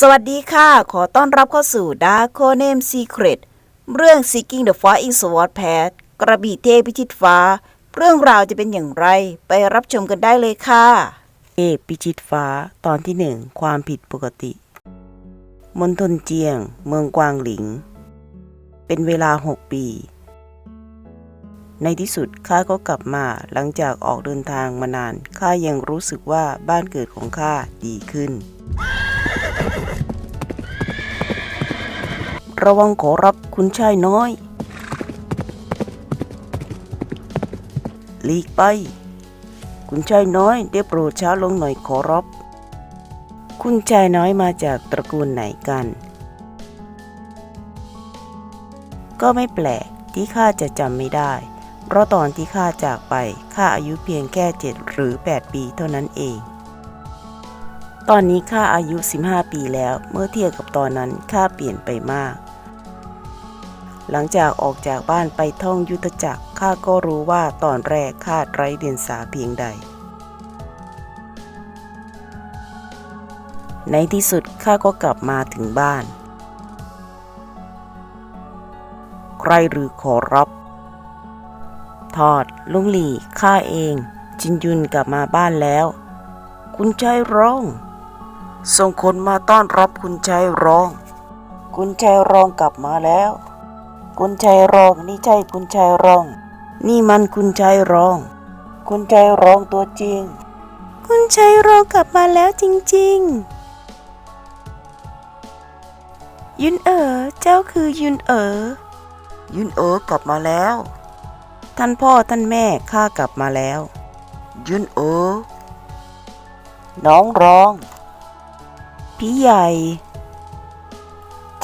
สวัสดีค่ะ ขอต้อนรับเข้าสู่ Dark Name Secret เรื่อง Seeking the Flying Sword Path กระบี่เทพพิชิตฟ้า เรื่องราวจะเป็นอย่างไรไปรับชมกันได้เลยค่ะเอกพิชิตฟ้าตอนที่หนึ่งความผิดปกติ มณฑลเจียง เมืองกวางหลิง เป็นเวลาหกปี ในที่สุดข้าก็กลับมาหลังจากออกเดินทางมานานข้ายังรู้สึกว่าบ้านเกิดของข้าดีขึ้น ระวังขอรับคุณชายน้อย หลีกไป คุณชายน้อยได้โปรดช้าลงหน่อยขอรับ คุณชายน้อยมาจากตระกูลไหนกัน ก็ไม่แปลกที่ข้าจะจำไม่ได้ เพราะตอนที่ข้าจากไปข้าอายุเพียงแค่เจ็ดหรือ8ปีเท่านั้นเอง ตอนนี้ข้าอายุ 15 ปีแล้ว เมื่อเทียบกับตอนนั้นข้าเปลี่ยนไปมาก หลังจากออกจากบ้านไปท่องยุทธจักรข้าก็รู้ว่าตอนแรกข้าไร้เดียงสาเพียงใด ในที่สุดข้าก็กลับมาถึงบ้าน ใครหรือขอรับทอด ลุงหลี่ข้าเอง จินยุนกลับมาบ้านแล้ว คุณชายร้องส่งคนมาต้อนรับคุณชายร้อง คุณชายร้องกลับมาแล้ว คุณชายร้องนี่ใช่คุณชายร้อง นี่มันคุณชายร้อง คุณชายร้องตัวจริง คุณชายร้องกลับมาแล้วจริง ๆ ยุนเอ๋อเจ้าคือยุนเอ๋อยุนเอ๋อกลับมาแล้ว ท่านพ่อท่านแม่ข้ากลับมาแล้ว ยุนเอ๋อน้องร้อง พี่ใหญ่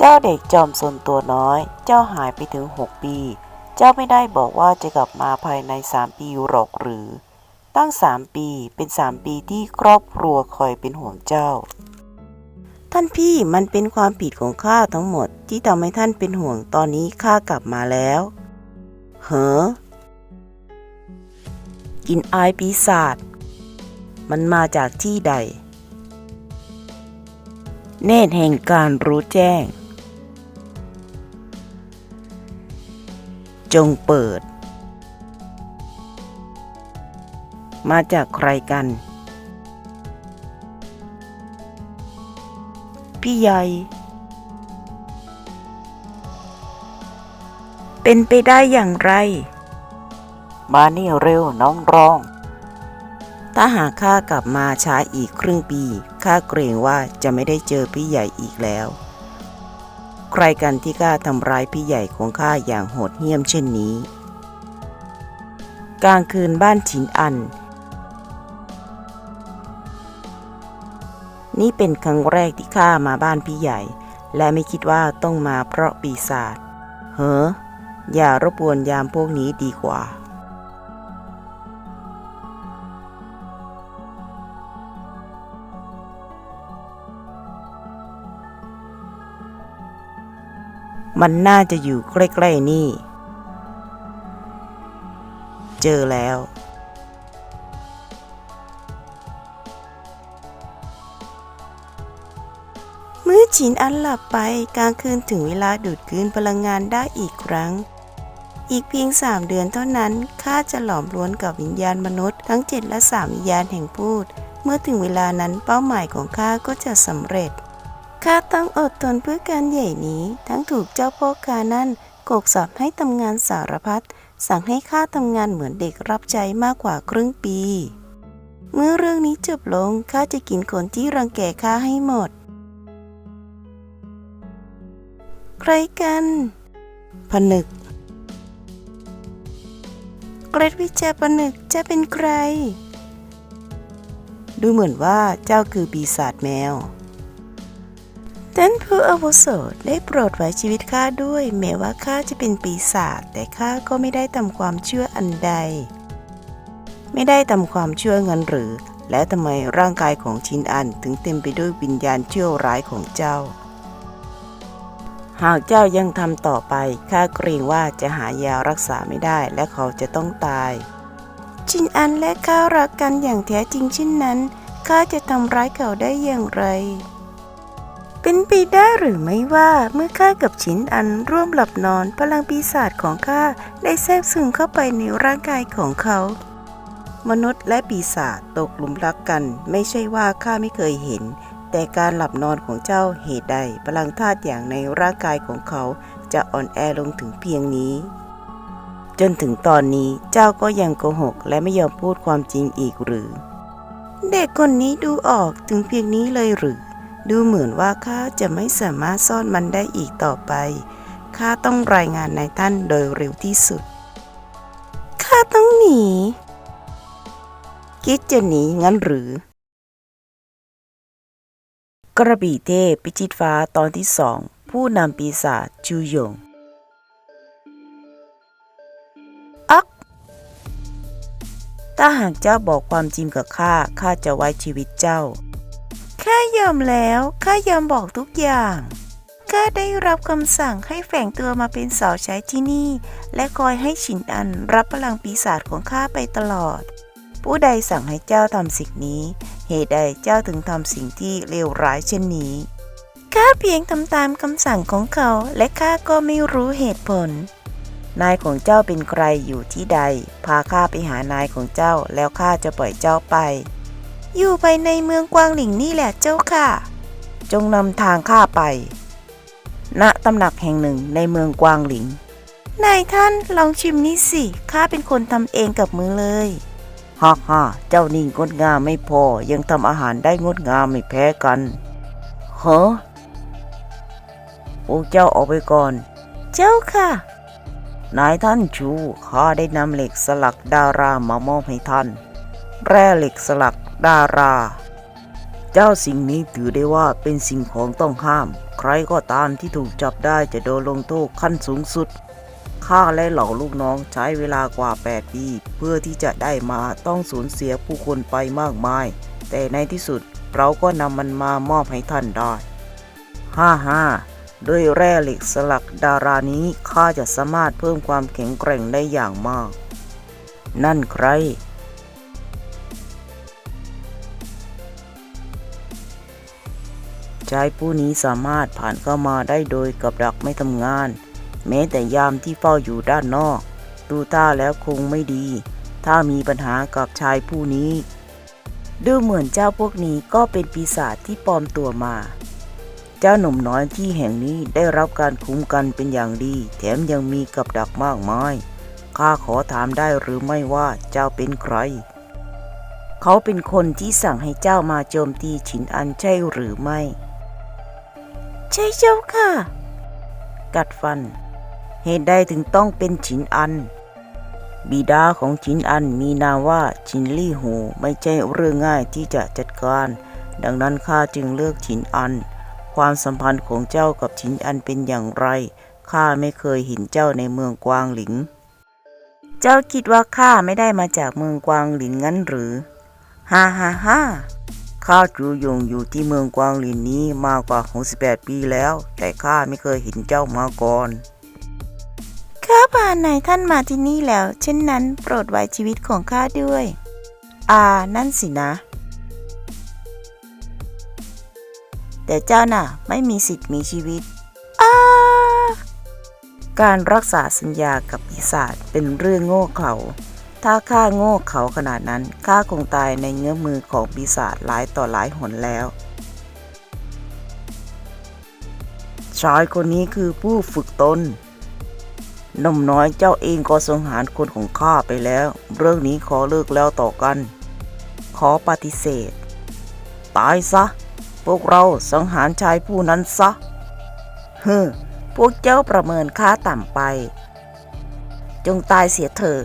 เจ้าเด็กจอมสนตัวน้อย เจ้าหายไปถึงหกปี เจ้าไม่ได้บอกว่าจะกลับมาภายในสามปีหรอกหรือ ตั้งสามปีเป็นสามปีที่ครอบครัวคอยเป็นห่วงเจ้า ท่านพี่มันเป็นความผิดของข้าทั้งหมดที่ทำให้ท่านเป็นห่วงตอนนี้ข้ากลับมาแล้วเฮ้อกินอายปีศาจมันมาจากที่ใด เนตรแห่งการรู้แจ้ง จงเปิด มาจากใครกัน พี่ใหญ่ เป็นไปได้อย่างไร มานี่เร็วน้องร้อง ถ้าหากข้ากลับมาช้าอีกครึ่งปี ข้าเกรงว่าจะไม่ได้เจอพี่ใหญ่อีกแล้ว ใครกันที่กล้าทำร้ายพี่ใหญ่ของข้าอย่างโหดเหี้ยมเช่นนี้ กลางคืนบ้านฉินอัน นี่เป็นครั้งแรกที่ข้ามาบ้านพี่ใหญ่ และไม่คิดว่าต้องมาเพราะปีศาจเฮ้ออย่ารบกวนยามพวกนี้ดีกว่า มันน่าจะอยู่ใกล้ๆนี่ เจอแล้ว เมื่อฉินอันหลับไปกลางคืนถึงเวลาดูดคืนพลังงานได้อีกครั้ง อีกเพียงสามเดือนเท่านั้นข้าจะหลอมล้วนกับวิญญาณมนุษย์ทั้งเจ็ดและสามวิญญาณแห่งพูด เมื่อถึงเวลานั้นเป้าหมายของข้าก็จะสำเร็จ ข้าต้องอดทนเพื่อการใหญ่นี้ ทั้งถูกเจ้าพ่อคานั่นโกกสอบให้ทำงานสารพัดสั่งให้ข้าทำงานเหมือนเด็กรับใจมากกว่าครึ่งปี เมื่อเรื่องนี้จบลงข้าจะกินคนที่รังแกข้าให้หมด ใครกัน ผนึก เกรดวิจาผนึกจะเป็นใคร ดูเหมือนว่าเจ้าคือปีศาจแมว ท่านผู้อาวุโสได้โปรดไว้ชีวิตข้าด้วย แม้ว่าข้าจะเป็นปีศาจแต่ข้าก็ไม่ได้ทำความเชั่วอันใด ไม่ได้ทำความเชั่วเงินหรือ แล้วทำไมร่างกายของชินอันถึงเต็มไปด้วยวิญญาณเชั่วร้ายของเจ้า หากเจ้ายังทำต่อไปข้าเกรงว่าจะหายารักษาไม่ได้และเขาจะต้องตาย ชินอันและข้ารักกันอย่างแท้จริงเช่นนั้นข้าจะทำร้ายเขาได้อย่างไร เป็นไปได้หรือไม่ว่าเมื่อข้ากับชินอันร่วมหลับนอนพลังปีศาจของข้าได้แทรกซึมเข้าไปในร่างกายของเขา มนุษย์และปีศาจตกหลุมรักกัน ไม่ใช่ว่าข้าไม่เคยเห็น แต่การหลับนอนของเจ้าเหตุใดพลังธาตุอย่างในร่างกายของเขาจะอ่อนแอลงถึงเพียงนี้ จนถึงตอนนี้เจ้าก็ยังโกหก และไม่ยอมพูดความจริงอีกหรือ เด็กคนนี้ดูออกถึงเพียงนี้เลยหรือ ดูเหมือนว่าข้าจะไม่สามารถซ่อนมันได้อีกต่อไป ข้าต้องรายงานนายท่านโดยเร็วที่สุด ข้าต้องหนี คิดจะหนีงั้นหรือ กระบี่เทพพิชิตฟ้าตอนที่สอง ผู้นำปีศาจจูหยงอักถ้าหากเจ้าบอกความจริงกับข้า ข้าจะไว้ชีวิตเจ้า ข้ายอมแล้วข้ายอมบอกทุกอย่างข้าได้รับคำสั่งให้แฝงตัวมาเป็นสาวใช้ที่นี่ และคอยให้ฉินอันรับพลังปีศาจของข้าไปตลอด ผู้ใดสั่งให้เจ้าทำสิ่งนี้ เหตุใดเจ้าถึงทำสิ่งที่เลวร้ายเช่นนี้ข้าเพียงทำตามคำสั่งของเขา และข้าก็ไม่รู้เหตุผล นายของเจ้าเป็นใครอยู่ที่ใด พาข้าไปหานายของเจ้าแล้วข้าจะปล่อยเจ้าไป อยู่ภายในเมืองกวางหลิงนี่แหละเจ้าค่ะ จงนำทางข้าไป ณตำหนักแห่งหนึ่งในเมืองกวางหลิง นายท่านลองชิมนี่สิ ข้าเป็นคนทำเองกับมือเลยฮ่าฮ่าเจ้านี่งดงามไม่พอ ยังทำอาหารได้งดงามไม่แพ้กันเฮ้อพวกเจ้าออกไปก่อน เจ้าค่ะ นายท่านชูข้าได้นำเหล็กสลักดารามามอบให้ท่าน แร่เหล็กสลัก ดารา เจ้าสิ่งนี้ถือได้ว่าเป็นสิ่งของต้องห้าม ใครก็ตามที่ถูกจับได้จะโดนลงโทษขั้นสูงสุดข้าและเหล่าลูกน้องใช้เวลากว่า 8 ปี เพื่อที่จะได้มาต้องสูญเสียผู้คนไปมากมาย แต่ในที่สุดเราก็นำมันมามอบให้ท่านได้ฮ่าฮ่าด้วยแร่เหล็กสลักดารานี้ข้าจะสามารถเพิ่มความแข็งแกร่งได้อย่างมาก นั่นใคร ชายผู้นี้สามารถผ่านเข้ามาได้โดยกับดักไม่ทำงาน แม้แต่ยามที่เฝ้าอยู่ด้านนอก ดูท่าแล้วคงไม่ดี ถ้ามีปัญหากับชายผู้นี้ ดูเหมือนเจ้าพวกนี้ก็เป็นปีศาจที่ปลอมตัวมา เจ้าหนุ่มน้อยที่แห่งนี้ได้รับการคุ้มกันเป็นอย่างดี แถมยังมีกับดักมากมายข้าขอถามได้หรือไม่ว่าเจ้าเป็นใคร เขาเป็นคนที่สั่งให้เจ้ามาโจมตีฉินอันใช่หรือไม่ ใช่เจ้าค่ะ กัดฟัน เหตุใดถึงต้องเป็นฉินอัน บิดาของฉินอันมีนามว่าฉินลี่หูไม่ใช่เรื่องง่ายที่จะจัดการ ดังนั้นข้าจึงเลือกฉินอัน ความสัมพันธ์ของเจ้ากับฉินอันเป็นอย่างไรข้าไม่เคยเห็นเจ้าในเมืองกวางหลิง เจ้าคิดว่าข้าไม่ได้มาจากเมืองกวางหลิงงั้นหรือ ฮ่าฮ่าฮ่า ข้าจูยงอยู่ที่เมืองกวางหลินนี้มากว่า 68 ปีแล้ว แต่ข้าไม่เคยเห็นเจ้ามาก่อนข้าพานายท่านมาที่นี่แล้ว เช่นนั้นโปรดไว้ชีวิตของข้าด้วย อ่า นั่นสินะ แต่เจ้าน่ะ ไม่มีสิทธิ์มีชีวิตอาการรักษาสัญญากับปีศาจเป็นเรื่องโง่เขลา ถ้าข้าโง่เขาขนาดนั้นข้าคงตายในเงื้อมือของปีศาจหลายต่อหลายหนแล้วชายคนนี้คือผู้ฝึกตนนมน้อยเจ้าเองก็สังหารคนของข้าไปแล้ว เรื่องนี้ขอเลิกแล้วต่อกัน ขอปฏิเสธ ตายซะ พวกเราสังหารชายผู้นั้นซะ เฮ้อพวกเจ้าประเมินค่าต่ำไป จงตายเสียเถอะ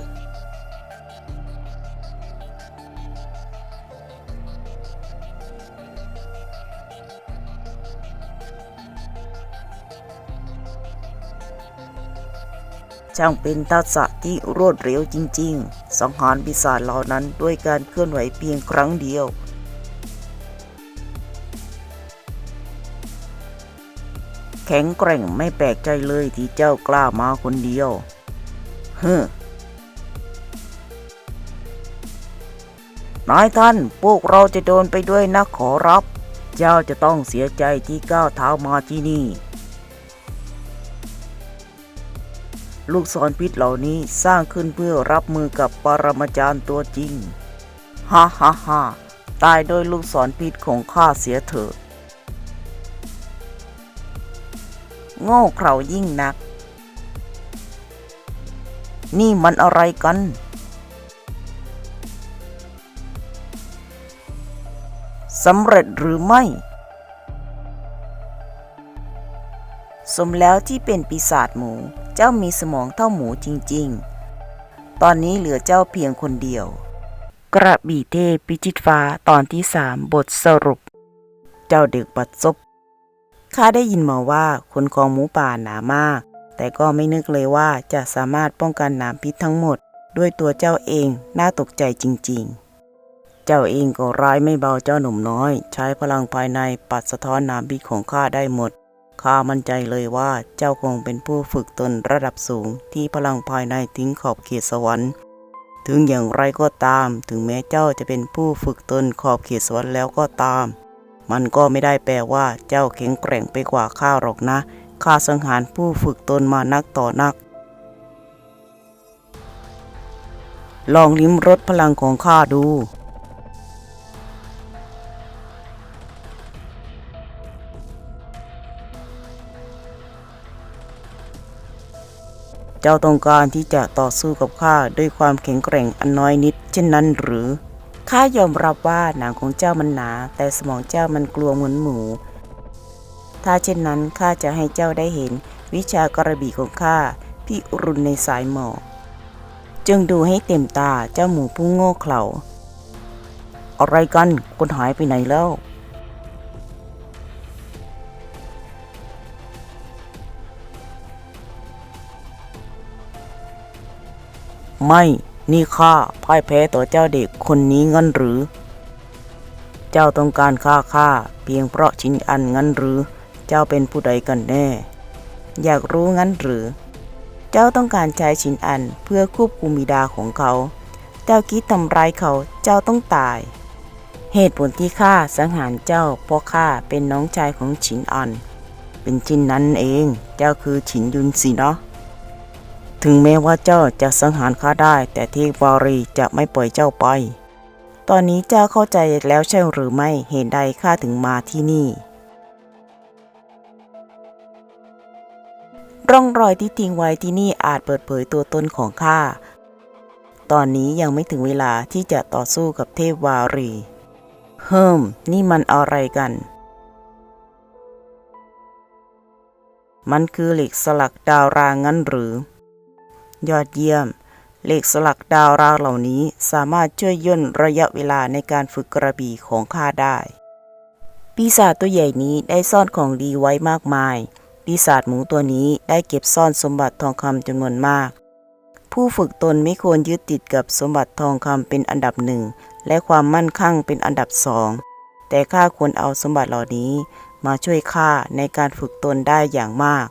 ช่างเป็นทักษะที่รวดเร็วจริง ๆ สังหารปีศาจเหล่านั้นด้วยการเคลื่อนไหวเพียงครั้งเดียวแข็งแกร่งไม่แปลกใจเลยที่เจ้ากล้ามาคนเดียว เฮ้นายท่าน พวกเราจะโดนไปด้วยนะขอรับ เจ้าจะต้องเสียใจที่ก้าวเท้ามาที่นี่ ลูกศรพิษเหล่านี้สร้างขึ้นเพื่อรับมือกับปรมาจารย์ตัวจริง ฮ่าฮ่าฮ่าตายโดยลูกศรพิษของข้าเสียเถิดโง่เขลายิ่งนัก นี่มันอะไรกัน สำเร็จหรือไม่ สมแล้วที่เป็นปีศาจหมู เจ้ามีสมองเท่าหมูจริงๆ ตอนนี้เหลือเจ้าเพียงคนเดียว กระบี่เทพพิจิตฟ้าตอนที่สามบทสรุป เจ้าเด็กปัดซบข้าได้ยินมาว่าคนของหมูป่าหนามาก แต่ก็ไม่นึกเลยว่าจะสามารถป้องกันหนามพิษทั้งหมด ด้วยตัวเจ้าเองน่าตกใจจริงๆเจ้าเองก็ร้ายไม่เบาเจ้าหนุ่มน้อย ใช้พลังภายในปัดสะท้อนหนามพิษของข้าได้หมด ข้ามั่นใจเลยว่าเจ้าคงเป็นผู้ฝึกตนระดับสูงที่พลังภายในทิ้งขอบเขตสวรรค์ ถึงอย่างไรก็ตาม ถึงแม้เจ้าจะเป็นผู้ฝึกตนขอบเขตสวรรค์แล้วก็ตาม มันก็ไม่ได้แปลว่าเจ้าแข็งแกร่งไปกว่าข้าหรอกนะข้าสังหารผู้ฝึกตนมานักต่อนัก ลองลิ้มรสพลังของข้าดู เจ้าต้องการที่จะต่อสู้กับข้าด้วยความแข็งแกร่งอันน้อยนิด เช่นนั้นหรือข้ายอมรับว่าหนังของเจ้ามันหนา แต่สมองเจ้ามันกลัวเหมือนหมู ถ้าเช่นนั้นข้าจะให้เจ้าได้เห็น วิชากระบี่ของข้าพี่รุนในสายหมอกจึงดูให้เต็มตาเจ้าหมูผู้โง่เขลาอะไรกันคนหายไปไหนแล้ว ไม่ นี่ข้าพ่ายแพ้ต่อเจ้าเด็กคนนี้งั้นหรือ เจ้าต้องการฆ่าข้าเพียงเพราะชิ้นอันงั้นหรือ เจ้าเป็นผู้ใดกันแน่ อยากรู้งั้นหรือ เจ้าต้องการใช้ชิ้นอันเพื่อควบคุมบิดาของเขา เจ้าคิดทำร้ายเขา เจ้าต้องตาย เหตุผลที่ข้าสังหารเจ้าเพราะข้าเป็นน้องชายของฉินอัน เป็นชิ้นนั้นเอง เจ้าคือฉินยุนสินาะ ถึงแม้ว่าเจ้าจะสังหารข้าได้ แต่เทพวารีจะไม่ปล่อยเจ้าไป ตอนนี้เจ้าเข้าใจแล้วใช่หรือไม่เหตุใดข้าถึงมาที่นี่ ร่องรอยที่ทิ้งไว้ที่นี่อาจเปิดเผยตัวตนของข้า ตอนนี้ยังไม่ถึงเวลาที่จะต่อสู้กับเทพวารี เฮิมนี่มันอะไรกันมันคือเหล็กสลักดาวรางั้นหรือ ยอดเยี่ยม เหล็กสลักดาวราเหล่านี้สามารถช่วยย่นระยะเวลาในการฝึกกระบี่ของข้าได้ ปีศาจตัวใหญ่นี้ได้ซ่อนของดีไว้มากมาย ปีศาจหมูตัวนี้ได้เก็บซ่อนสมบัติทองคำจำนวนมาก ผู้ฝึกตนไม่ควรยึดติดกับสมบัติทองคำเป็นอันดับหนึ่งและความมั่นคงเป็นอันดับสองแต่ข้าควรเอาสมบัติเหล่านี้มาช่วยข้าในการฝึกตนได้อย่างมาก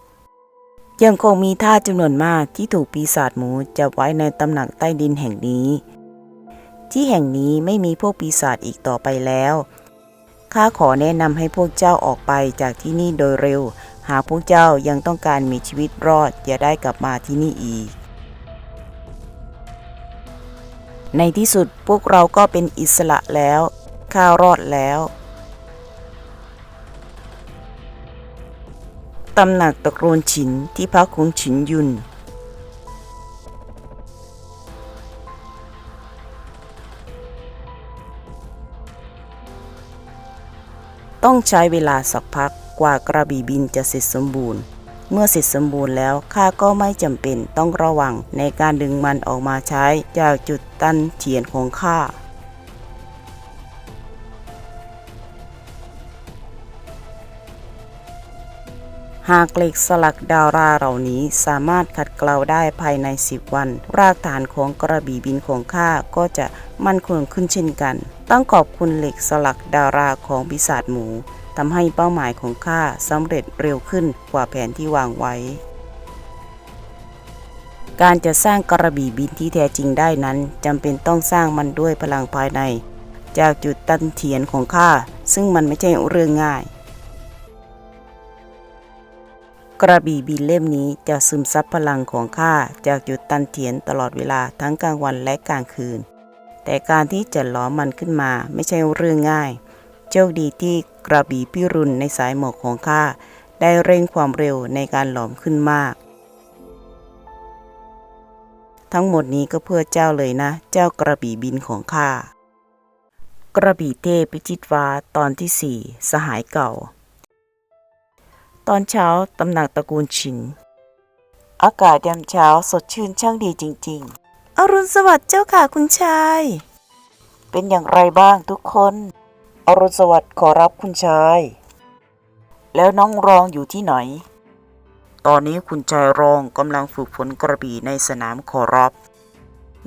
ยังคงมีท่าจำนวนมากที่ถูกปีศาจหมูจับไว้ในตำหนักใต้ดินแห่งนี้ ที่แห่งนี้ไม่มีพวกปีศาจอีกต่อไปแล้ว ข้าขอแนะนำให้พวกเจ้าออกไปจากที่นี่โดยเร็ว หากพวกเจ้ายังต้องการมีชีวิตรอดอย่าได้กลับมาที่นี่อีก ในที่สุดพวกเราก็เป็นอิสระแล้ว ข้ารอดแล้ว ตำหนักตระกูลฉินที่พักของฉินยุน ต้องใช้เวลาสักพักกว่ากระบี่บินจะเสร็จสมบูรณ์ เมื่อเสร็จสมบูรณ์แล้วข้าก็ไม่จำเป็นต้องระวังในการดึงมันออกมาใช้จากจุดตันเฉียนของข้า หากเหล็กสลักดาวราเหล่านี้สามารถขัดเกลาได้ภายใน 10 วัน รากฐานของกระบี่บินของข้าก็จะมั่นคงขึ้นเช่นกัน ต้องขอบคุณเหล็กสลักดาราของปีศาจหมูทำให้เป้าหมายของข้าสำเร็จเร็วขึ้นกว่าแผนที่วางไว้ การจะสร้างกระบี่บินที่แท้จริงได้นั้นจำเป็นต้องสร้างมันด้วยพลังภายใน จากจุดตันเถียนของข้าซึ่งมันไม่ใช่เรื่องง่าย กระบี่บินเล่มนี้จะซึมซับพลังของข้าจากหยุดตันเทียนตลอดเวลาทั้งกลางวันและกลางคืน แต่การที่จะล้อมมันขึ้นมาไม่ใช่เรื่องง่าย โชคดีที่กระบี่พิรุณในสายหมอกของข้าได้เร่งความเร็วในการหลอมขึ้นมาก ทั้งหมดนี้ก็เพื่อเจ้าเลยนะ เจ้ากระบี่บินของข้ากระบี่เทพพิชิตฟ้าตอนที่สี่สหายเก่า ตอนเช้าตำหนักตระกูลชิน อากาศยามเช้าสดชื่นช่างดีจริง ๆ อรุณสวัสดิ์เจ้าค่ะคุณชาย เป็นอย่างไรบ้างทุกคน อรุณสวัสดิ์ขอรับคุณชาย แล้วน้องรองอยู่ที่ไหน ตอนนี้คุณชายรองกำลังฝึกฝนกระบี่ในสนามขอรับ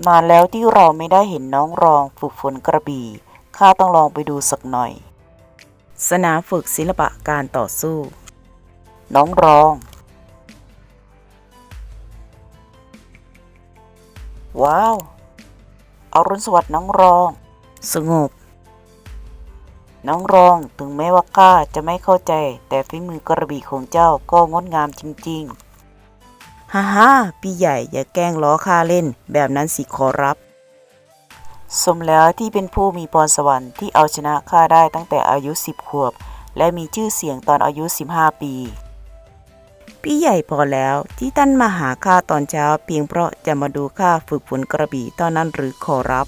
นานแล้วที่เราไม่ได้เห็นน้องรองฝึกฝนกระบี่ข้าต้องลองไปดูสักหน่อย สนามฝึกศิลปะการต่อสู้ น้องรอง ว้าวอรุณสวัสดิ์น้องรอง สงบ น้องรองถึงแม้ว่าข้าจะไม่เข้าใจ แต่ฝีมือกระบี่ของเจ้าก็งดงามจริงๆ ฮ่าฮ่าพี่ใหญ่อย่าแกล้งล้อข้าเล่น แบบนั้นสิขอรับ สมแล้วที่เป็นผู้มีพรสวรรค์ที่เอาชนะข้าได้ตั้งแต่อายุสิบขวบและมีชื่อเสียงตอนอายุ 15 ปี พี่ใหญ่พอแล้วที่ท่านมาหาข้าตอนเช้าเพียงเพราะจะมาดูข้าฝึกฝนกระบี่ตอนนั้นหรือขอรับ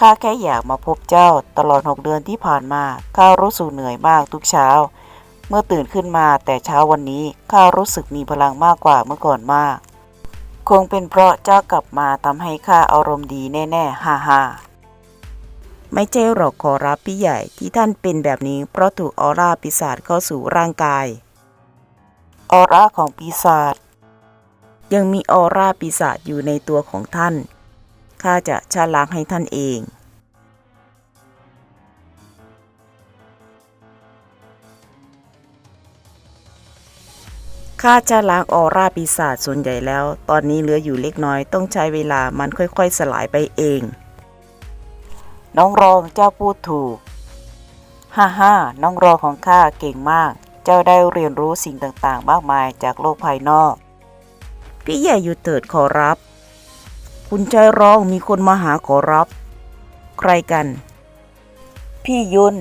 ข้าแค่อยากมาพบเจ้าตลอดหกเดือนที่ผ่านมาข้ารู้สึกเหนื่อยมากทุกเช้า เมื่อตื่นขึ้นมาแต่เช้าวันนี้ข้ารู้สึกมีพลังมากกว่าเมื่อก่อนมาก คงเป็นเพราะเจ้ากลับมาทำให้ข้าอารมณ์ดีแน่ๆฮ่าฮ่าไม่ใช่หรอกขอรับพี่ใหญ่ที่ท่านเป็นแบบนี้เพราะถูกออร่าปีศาจเข้าสู่ร่างกาย ออร่าของปีศาจยังมีออร่าปีศาจอยู่ในตัวของท่าน ข้าจะชาล้างให้ท่านเอง ข้าจะล้างออร่าปีศาจส่วนใหญ่แล้ว ตอนนี้เหลืออยู่เล็กน้อยต้องใช้เวลามันค่อยๆ สลายไปเอง น้องรองเจ้าพูดถูก ฮ่าฮ่าน้องรองของข้าเก่งมาก เจ้าได้เรียนรู้สิ่งต่างๆ มากมายจากโลกภายนอก พี่ใหญ่อยู่เถิดขอรับ คุณชายร้องมีคนมาหาขอรับ ใครกัน พี่ยุน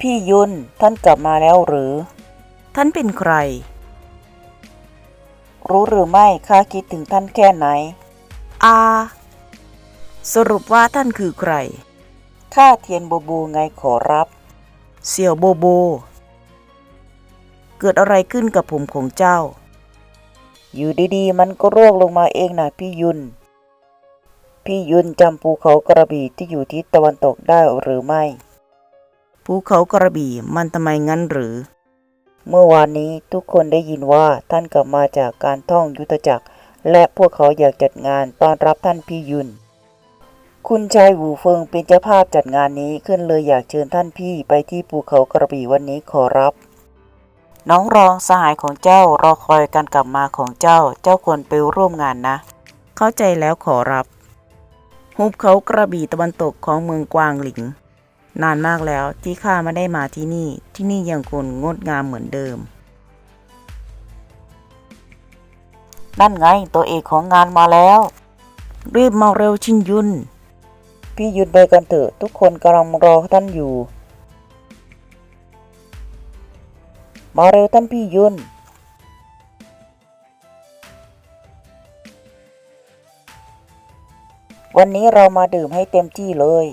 พี่ยุนท่านกลับมาแล้วหรือ ท่านเป็นใคร รู้หรือไม่ข้าคิดถึงท่านแค่ไหน อาสรุปว่าท่านคือใคร ข้าเทียนโบโบไงขอรับ เสี่ยวโบโบ เกิดอะไรขึ้นกับผมของเจ้า อยู่ดีๆ มันก็ร่วงลงมาเองนะพี่ยุน พี่ยุนจำภูเขากระบี่ที่อยู่ทิศตะวันตกได้หรือไม่ ภูเขากระบี่มันทำไมงั้นหรือ เมื่อวานนี้ทุกคนได้ยินว่าท่านกลับมาจากการท่องยุทธจักร และพวกเขาอยากจัดงานต้อนรับท่านพี่ยุน คุณชายหูเฟิงเป็นเจ้าภาพจัดงานนี้ขึ้นเลยอยากเชิญท่านพี่ไปที่ภูเขากระบี่วันนี้ขอรับ น้องรองสหายของเจ้ารอคอยการกลับมาของเจ้า เจ้าควรไปร่วมงานนะ เข้าใจแล้วขอรับหุบเขากระบี่ตะวันตกของเมืองกวางหลิง นานมากแล้วที่ข้าไม่ได้มาที่นี่ ที่นี่ยังคงงดงามเหมือนเดิม นั่นไงตัวเอกของงานมาแล้ว รีบมาเร็วชินยุน พี่ยุนไปกันเถอะ ทุกคนกำลังรอท่านอยู่ มาเร็วท่านพี่ยุนวันนี้เรามาดื่มให้เต็มที่เลย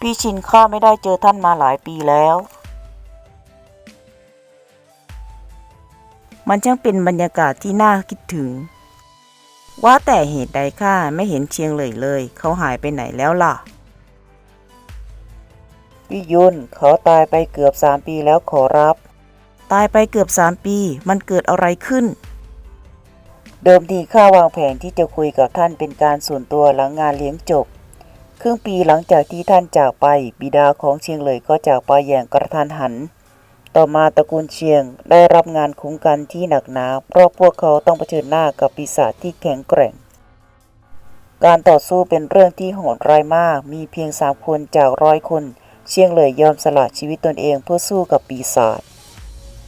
พี่ชินข้าไม่ได้เจอท่านมาหลายปีแล้ว มันช่างเป็นบรรยากาศที่น่าคิดถึง ว่าแต่เหตุใดข้าไม่เห็นเชียงเลยเลย เขาหายไปไหนแล้วล่ะพี่ยุนเขาตายไปเกือบสามปีแล้วขอรับ ตายไปเกือบสามปี มันเกิดอะไรขึ้น เดิมทีข้าวางแผนที่จะคุยกับท่านเป็นการส่วนตัวหลังงานเลี้ยงจบ ครึ่งปีหลังจากที่ท่านจากไป บิดาของเชียงเลยก็จากไปอย่างกระทันหัน ต่อมาตระกูลเชียงได้รับงานคุ้มกันที่หนักหนา เพราะพวกเขาต้องเผชิญหน้ากับปีศาจที่แข็งแกร่ง การต่อสู้เป็นเรื่องที่โหดร้ายมาก มีเพียงสามคนจากร้อยคน เชียงเลยยอมสละชีวิตตนเองเพื่อสู้กับปีศาจ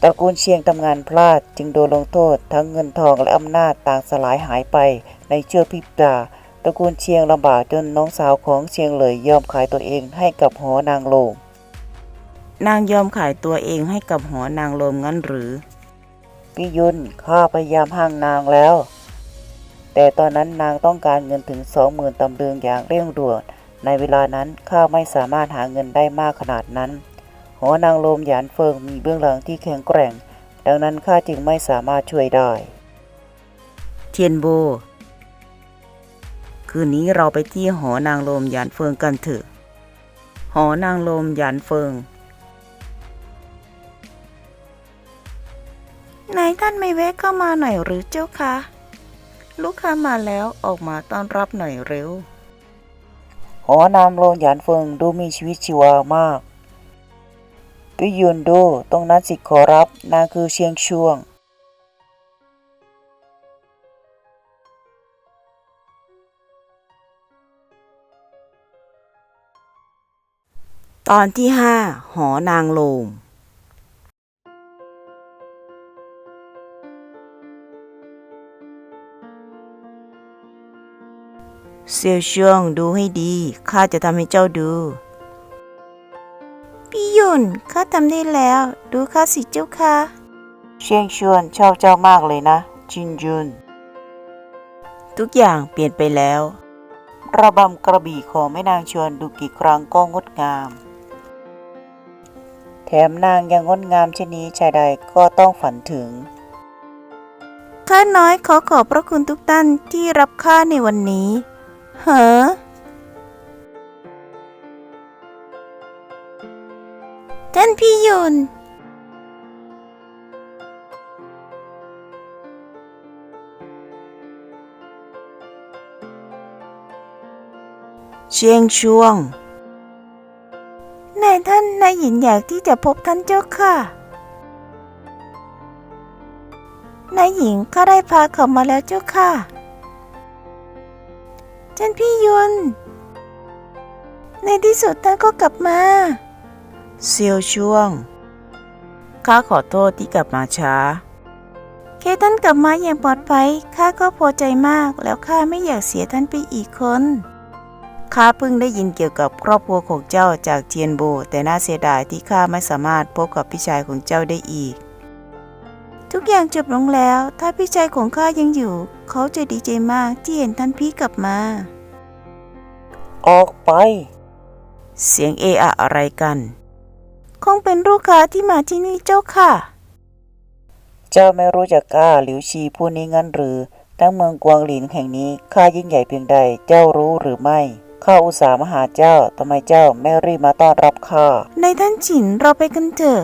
ตระกูลเชียงทำงานพลาดจึงโดนลงโทษ ทั้งเงินทองและอำนาจต่างสลายหายไปในชั่วพริบตา ตระกูลเชียงลำบากจนน้องสาวของเชียงเลยยอมขายตัวเองให้กับหอนางโลม นางยอมขายตัวเองให้กับหอนางลมงั้นหรือ พี่ยุนข้าพยายามห้างนางแล้ว แต่ตอนนั้นนางต้องการเงินถึงสองหมื่นตำลึงอย่างเร่งด่วน ในเวลานั้นข้าไม่สามารถหาเงินได้มากขนาดนั้น หอนางลมหยานเฟิงมีเบื้องหลังที่แข็งแกร่ง ดังนั้นข้าจึงไม่สามารถช่วยได้ เทียนโบ คืนนี้เราไปที่หอนางลมหยานเฟิงกันเถอะหอนางลมหยานเฟิง นายท่านไม่แวะเข้ามาหน่อยหรือเจ้าคะลูกค้ามาแล้วออกมาต้อนรับหน่อยเร็ว หอนางลมหยานเฟิงดูมีชีวิตชีวามากพี่ยุนดูตรงนั้นสิขอรับนางคือเชียงช่วง ตอนที่ห้าหอนางลม เสี่ยวช่วงดูให้ดีข้าจะทำให้เจ้าดูพี่ยุนข้าทำได้แล้ว ดูข้าสิเจ้าค่ะเชียงชวนชอบเจ้ามากเลยนะ จินยุน ทุกอย่างเปลี่ยนไปแล้ว ระบำกระบี่ของแม่นางชวนดูกี่ครั้งก็งดงาม แถมนางยังงดงามเช่นนี้ชายใดก็ต้องฝันถึงข้าน้อยขอขอบพระคุณทุกท่านที่รับข้าในวันนี้เฮ้อท่านพี่ยุน เชียงช่วง นายท่านนายหญิงอยากที่จะพบท่านเจ้าค่ะ นายหญิงก็ได้พาเขามาแล้วเจ้าค่ะ ท่านพี่ยุน ในที่สุดท่านก็กลับมา เซียวช่วง ข้าขอโทษที่กลับมาช้าแค่ท่านกลับมาอย่างปลอดภัย ข้าก็พอใจมาก แล้วข้าไม่อยากเสียท่านไปอีกคน ข้าเพิ่งได้ยินเกี่ยวกับครอบครัวของเจ้าจากเทียนโบ แต่น่าเสียดายที่ข้าไม่สามารถพบกับพี่ชายของเจ้าได้อีกทุกอย่างจบลงแล้ว ถ้าพี่ชายของข้ายังอยู่ เขาจะดีใจมากที่เห็นท่านพี่กลับมา ออกไป เสียงเอะอะอะไรกัน คงเป็นลูกค้าที่มาที่นี่เจ้าค่ะ เจ้าไม่รู้จักก้าหลิวชีผู้นี้งั้นหรือ ทั้งเมืองกวางหลินแห่งนี้ข้ายิ่งใหญ่เพียงใด เจ้ารู้หรือไม่ข้าอุตส่าห์มาหาเจ้าทำไมเจ้าไม่รีบมาต้อนรับข้า ในายท่านฉินเราไปกันเถอะ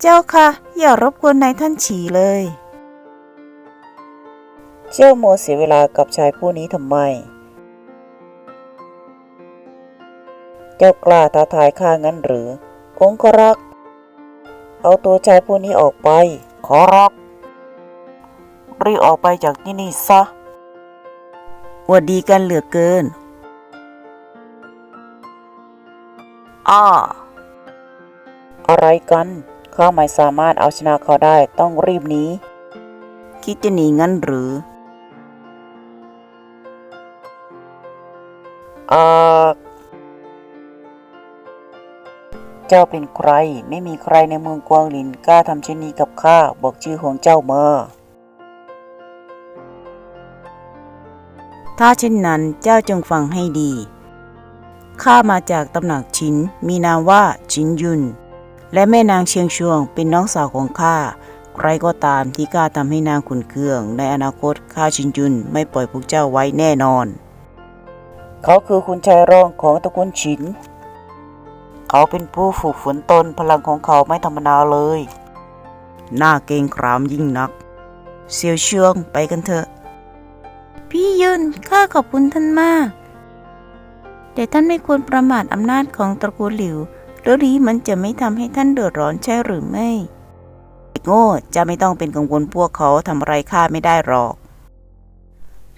เจ้าค่ะ อย่ารบกวนนายท่านฉีเลย เจ้าโมวเสียเวลากับชายผู้นี้ทำไม เจ้ากล้าท้าทายข้างั้นหรือ องครักษ์เอาตัวชายผู้นี้ออกไป ขอรับรีบออกไปจากที่นี่ซะอวดดีกันเหลือเกิน อ้า อะไรกัน ข้าไม่สามารถเอาชนะเขาได้ต้องรีบหนี คิดจะหนีงั้นหรือ อ่าเจ้าเป็นใคร ไม่มีใครในเมืองกวางหลินกล้าทำเช่นนี้กับข้า บอกชื่อของเจ้ามาถ้าเช่นนั้นเจ้าจงฟังให้ดี ข้ามาจากตำหนักชิน มีนามว่าชินยุน และแม่นางเชียงชวงเป็นน้องสาวของข้า ใครก็ตามที่กล้าทำให้นางขุนเคือง ในอนาคตข้าชินยุนไม่ปล่อยพวกเจ้าไว้แน่นอน เขาคือคุณชายรองของตระกูลฉิน เขาเป็นผู้ฝึกฝนตนพลังของเขาไม่ธรรมดาเลย หน้าเกรงขามยิ่งนัก เซียวเชืองไปกันเถอะ พี่ยุนข้าขอบคุณท่านมาก แต่ท่านไม่ควรประมาทอำนาจของตระกูลหลิวหรือนี้มันจะไม่ทำให้ท่านเดือดร้อนใช่หรือไม่โง่จะไม่ต้องเป็นกังวลพวกเขาทำอะไรข้าไม่ได้หรอก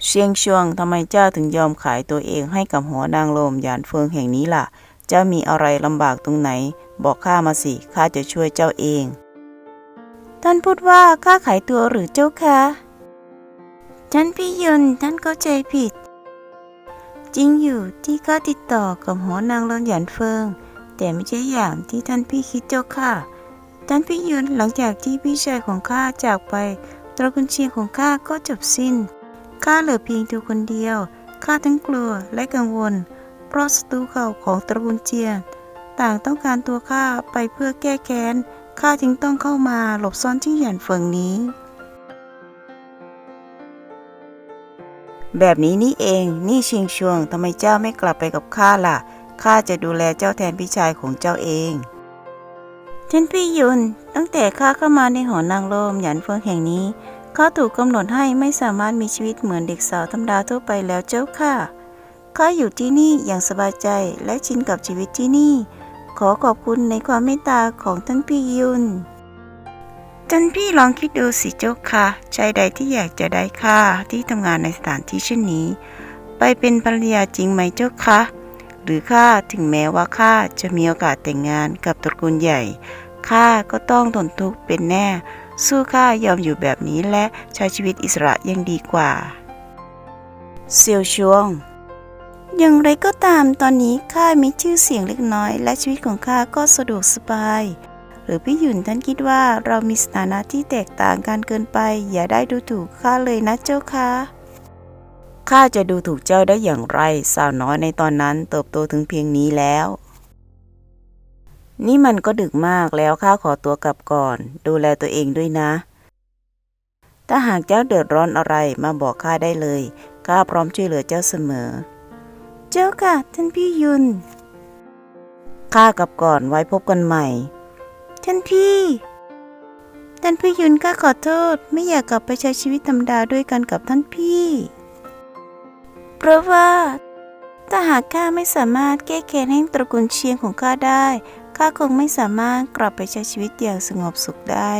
เชียงชวงทำไมเจ้าถึงยอมขายตัวเองให้กับหัวนางลมหยานเฟิงแห่งนี้ล่ะ เจ้ามีอะไรลำบากตรงไหน บอกข้ามาสิข้าจะช่วยเจ้าเอง ท่านพูดว่าข้าขายตัวหรือเจ้าคะท่านพี่ยนท่านเข้าใจผิด จริงอยู่ที่ข้าติดต่อกับหัวนางลมหยานเฟิงแต่ไม่ใช่อย่างที่ท่านพี่คิดเจ้าค่ะท่านพี่ยนหลังจากที่พี่ชายของข้าจากไปตระกูลเชียงของข้าก็จบสิ้น ข้าเหลือเพียงตัวคนเดียว ข้าทั้งกลัวและกังวล เพราะศัตรูเก่าของตระกูลเจียน ต่างต้องการตัวข้าไปเพื่อแก้แค้น ข้าจึงต้องเข้ามาหลบซ่อนที่หยันเฟิงนี้ แบบนี้นี่เอง นี่ชิงชวง ทำไมเจ้าไม่กลับไปกับข้าล่ะ ข้าจะดูแลเจ้าแทนพี่ชายของเจ้าเองท่านพี่ยุน ตั้งแต่ข้าเข้ามาในหอนางลมหยันเฟิงแห่งนี้ ข้าถูกกำหนดให้ไม่สามารถมีชีวิตเหมือนเด็กสาวธรรมดาทั่วไปแล้วเจ้าค่ะข้าอยู่ที่นี่อย่างสบายใจและชินกับชีวิตที่นี่ ขอขอบคุณในความเมตตาของท่านพี่ยุนท่านพี่ลองคิดดูสิเจ้าค่ะชายใดที่อยากจะได้ข้าที่ทำงานในสถานที่เช่นนี้ ไปเป็นภรรยาจริงไหมเจ้าค่ะหรือข้าถึงแม้ว่าข้าจะมีโอกาสแต่งงานกับตระกูลใหญ่ข้าก็ต้องทนทุกข์เป็นแน่ สู้ข้ายอมอยู่แบบนี้และใช้ชีวิตอิสระยังดีกว่า เซียวชวง อย่างไรก็ตามตอนนี้ข้ามีชื่อเสียงเล็กน้อย และชีวิตของข้าก็สะดวกสบาย หรือพี่หยุนท่านคิดว่าเรามีสถานะที่แตกต่างกันเกินไป อย่าได้ดูถูกข้าเลยนะเจ้าค่ะข้าจะดูถูกเจ้าได้อย่างไร สาวน้อยในตอนนั้นเติบโตถึงเพียงนี้แล้ว นี่มันก็ดึกมากแล้วข้าขอตัวกลับก่อน ดูแลตัวเองด้วยนะ ถ้าหากเจ้าเดือดร้อนอะไรมาบอกข้าได้เลยข้าพร้อมช่วยเหลือเจ้าเสมอ เจ้าค่ะท่านพี่ยุนข้ากลับก่อนไว้พบกันใหม่ ท่านพี่ท่านพี่ยุนข้าขอโทษ ไม่อยากกลับไปใช้ชีวิตธรรมดาด้วยกันกับท่านพี่ เพราะว่าถ้าหากข้าไม่สามารถแก้แค้นให้ตระกูลเชียงของข้าได้ ข้าคงไม่สามารถกลับไปใช้ชีวิตอย่างสงบสุขได้